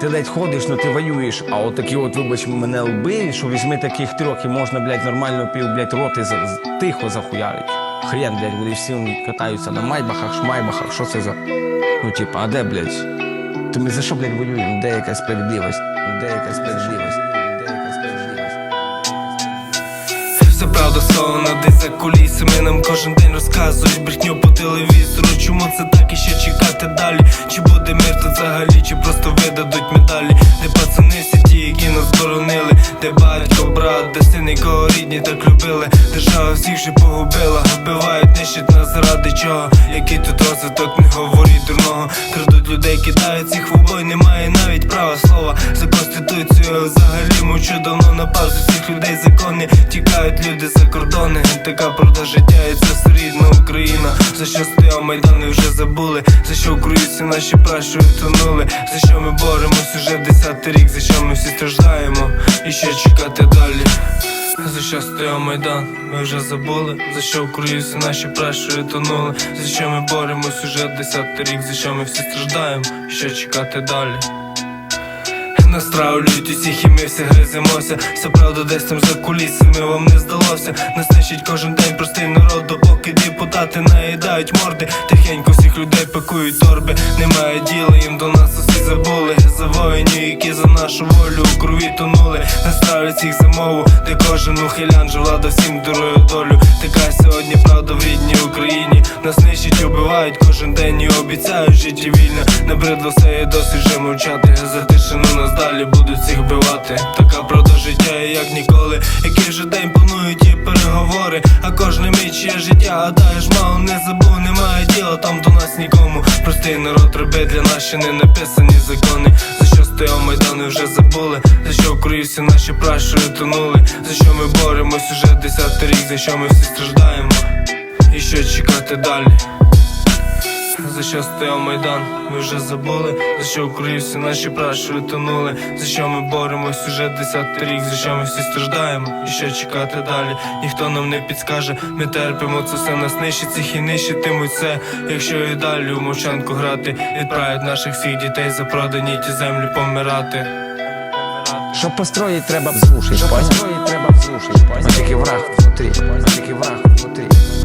ти ледь ходиш, ну ти воюєш. А от такі от, вибач, мене лби, що візьми таких трьох і можна, блядь, нормально пів, блядь, роти за, тихо захуярить. Хрен, блядь, вони всі катаються на майбахах, шмайбахах, що це за. Ну, типа, а де, блядь? То ми за що, блядь, воюємо? Де якась справедливість? Де якась справедливість? Все правда схована десь за кулісами Нам кожен день розказують брехню по телевізору Чому це так і ще син, якого рідні так любили. Держава всіх вже погубила. Вбивають, нищать нас заради чого? Який тут розвиток, не говоріть дурного. Крадуть людей, кидають всіх в обой Немає навіть права слова. За конституцію взагалі мовчу давно напав з усіх людей закони. Тікають люди за кордони. Така правда життя і це все рідна Україна. За що стояв Майдан, ви вже забули. За що українці наші пращури тонули. За що ми боремось уже десятий рік За що ми всі страждаємо. І ще чекати далі за що стояв Майдан, ми вже забули, за що українці наші пращури тонули, за що ми боремось уже десятий рік, за що ми всі страждаємо, що чекати далі. Настравлюють усіх і ми всі гриземося. Все правда десь там за кулісами вам не здалося. Нас нищить кожен день простий народ Допоки депутати наїдають морди Пакують торби. Немає діла, їм до нас усі забули. За воїнів, які за нашу волю у крові тонули. Настравлять всіх за мову, де кожен ухилян же влада всім дурою долю. Така сьогодні правда в рідній Україні. Нас нищать, убивають кожен день і обіцяють життя вільно. Набридло все і досить вже мовчати. За тишину нас далі будуть всіх вбивати. Така правда життя як ніколи А кожна мить є життя, гадаєш, мало не забув, немає діла там до нас нікому. Простий народ робить для ще не написані закони. За що стояв майдани вже забули. За що українці наші пращури тонули. За що ми боремось уже десятий рік, за що ми всі страждаємо. І що чекати далі за що стояв Майдан, ми вже забули, за що українці наші пращури тонули, за що ми боремось уже десятий рік, за що ми всі страждаємо, і що чекати далі, ніхто нам не підскаже, ми терпимо це все нас нищить, цих і нищитимуть все, якщо і далі у мовчанку грати, відправять наших всіх дітей за продані ті землі помирати. Щоб построїть, треба взрушить, Щоб построїть, треба взрушить, А тільки враг внутрі, тільки враг внутрі.